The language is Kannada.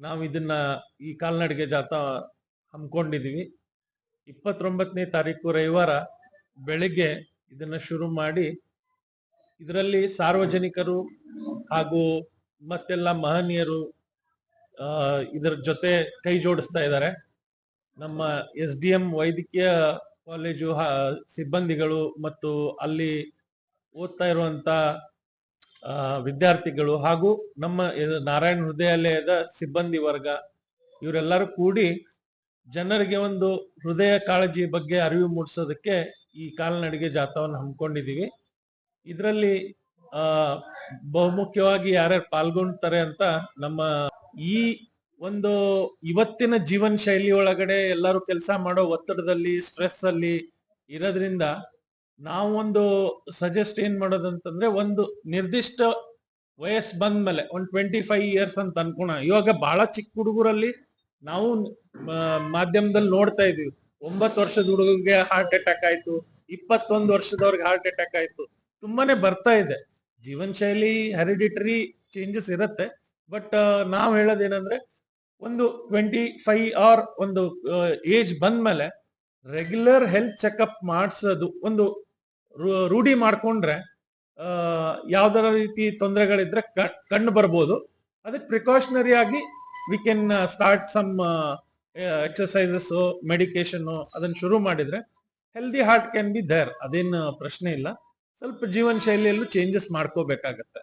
ನಾವು ಇದನ್ನ ಈ ಕಾಲ್ನಡಿಗೆ ಜಾಥಾ ಹಮ್ಮಿಕೊಂಡಿದೀವಿ ಇಪ್ಪತ್ತೊಂಬತ್ತನೇ ತಾರೀಕು ರವಿವಾರ ಬೆಳಿಗ್ಗೆ ಇದನ್ನ ಶುರು ಮಾಡಿ ಇದರಲ್ಲಿ ಸಾರ್ವಜನಿಕರು ಹಾಗೂ ಮತ್ತೆಲ್ಲ ಮಹನೀಯರು ಇದರ ಜೊತೆ ಕೈ ಜೋಡಿಸ್ತಾ ಇದ್ದಾರೆ. ನಮ್ಮ ಎಸ್ ಡಿ ಎಂ ವೈದ್ಯಕೀಯ ಕಾಲೇಜು ಸಿಬ್ಬಂದಿಗಳು ಮತ್ತು ಅಲ್ಲಿ ಓದ್ತಾ ಇರುವಂತ ವಿದ್ಯಾರ್ಥಿಗಳು ಹಾಗೂ ನಮ್ಮ ನಾರಾಯಣ ಹೃದಯಾಲಯದ ಸಿಬ್ಬಂದಿ ವರ್ಗ, ಇವರೆಲ್ಲರೂ ಕೂಡಿ ಜನರಿಗೆ ಒಂದು ಹೃದಯ ಕಾಳಜಿ ಬಗ್ಗೆ ಅರಿವು ಮೂಡಿಸೋದಕ್ಕೆ ಈ ಕಾಲ್ನಡಿಗೆ ಜಾಥಾವನ್ನು ಹಮ್ಮಿಕೊಂಡಿದ್ದೀವಿ. ಇದರಲ್ಲಿ, ಆ, ಬಹುಮುಖ್ಯವಾಗಿ ಯಾರ್ಯಾರು ಪಾಲ್ಗೊಳ್ತಾರೆ ಅಂತ ನಮ್ಮ ಈ ಒಂದು ಇವತ್ತಿನ ಜೀವನ ಶೈಲಿ ಒಳಗಡೆ ಎಲ್ಲರೂ ಕೆಲಸ ಮಾಡೋ ಒತ್ತಡದಲ್ಲಿ ಸ್ಟ್ರೆಸ್ ಅಲ್ಲಿ ಇರೋದ್ರಿಂದ ನಾವೊಂದು ಸಜೆಸ್ಟ್ ಏನ್ ಮಾಡೋದಂತಂದ್ರೆ ಒಂದು ನಿರ್ದಿಷ್ಟ ವಯಸ್ಸು ಬಂದ್ಮೇಲೆ ಒಂದು ಟ್ವೆಂಟಿ ಫೈವ್ ಇಯರ್ಸ್ ಅಂತ ಅನ್ಕೋಣ ಇವಾಗ ಬಹಳ ಚಿಕ್ಕ ಹುಡುಗರಲ್ಲಿ ನಾವು ಮಾಧ್ಯಮದಲ್ಲಿ ನೋಡ್ತಾ ಇದೀವಿ ಒಂಬತ್ತು ವರ್ಷದ ಹುಡುಗರಿಗೆ ಹಾರ್ಟ್ ಅಟ್ಯಾಕ್ ಆಯ್ತು, ಇಪ್ಪತ್ತೊಂದು ವರ್ಷದವ್ರಿಗೆ ಹಾರ್ಟ್ ಅಟ್ಯಾಕ್ ಆಯ್ತು. ತುಂಬಾನೇ ಬರ್ತಾ ಇದೆ. ಜೀವನ ಶೈಲಿ ಹೆರಿಡಿಟರಿ ಚೇಂಜಸ್ ಇರುತ್ತೆ. ಬಟ್ ನಾವು ಹೇಳೋದೇನಂದ್ರೆ ಒಂದು ಟ್ವೆಂಟಿ ಫೈವ್ ಆರ್ ಒಂದು ಏಜ್ ಬಂದ್ಮೇಲೆ ರೆಗ್ಯುಲರ್ ಹೆಲ್ತ್ ಚೆಕಪ್ ಮಾಡಿಸೋದು ಒಂದು ರೂಢಿ ಮಾಡ್ಕೊಂಡ್ರೆ ಯಾವ್ದಾರ ರೀತಿ ತೊಂದರೆಗಳಿದ್ರೆ ಕಂಡು ಬರ್ಬೋದು. ಅದಕ್ಕೆ ಪ್ರಿಕಾಷನರಿ ಆಗಿ we can start some exercises medication ಅದನ್ನ ಶುರು ಮಾಡಿದ್ರೆ healthy heart can be there ಅದೇನು ಪ್ರಶ್ನೆ ಇಲ್ಲ. ಸ್ವಲ್ಪ ಜೀವನ ಶೈಲಿಯಲ್ಲೂ ಚೇಂಜಸ್ ಮಾಡ್ಕೋಬೇಕಾಗತ್ತೆ.